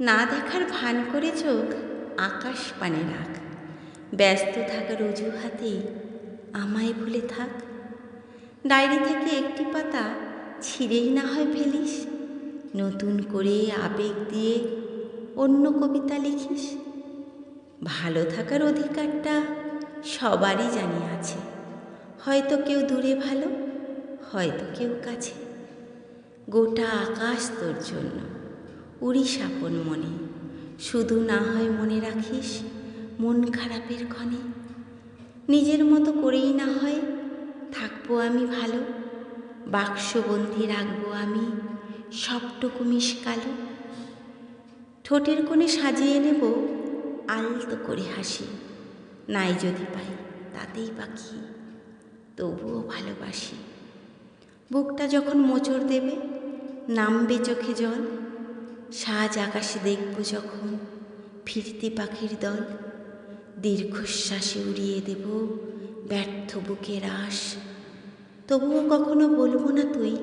না দেখার ভান করে চোখ আকাশ পানে রাখ। ব্যস্ত থাকার অজুহাতে আমায় ভুলে থাক। ডায়েরি থেকে একটি পাতা ছিঁড়েই না হয় ফেলিস। নতুন করে আবেগ দিয়ে অন্য কবিতা লিখিস। ভালো থাকার অধিকারটা সবারই জানি আছে। হয়তো কেউ দূরে ভালো, হয়তো কেউ কাছে। গোটা আকাশ তোর জন্য। উড়িস আপন মনে। শুধু না হয় মনে রাখিস, মন খারাপের ক্ষণে। নিজের মতো করেই না হয় থাকব আমি ভালো, বাক্সবন্দি রাখব আমি সবটুকু মিশ কালো। ঠোঁটের কোণে সাজিয়ে নেব আলতো করে হাসি, নাই যদি পাই তাতেই পাখি তবুও ভালোবাসি। বুকটা যখন মোচড় দেবে, নামবে চোখে জল সাজ আকাশে দেখব যখন ফিরতি পাখির দল। দীর্ঘশ্বাসে উড়িয়ে দেব ব্যর্থ বুকের আশ। তবুও কখনো বলব না তুই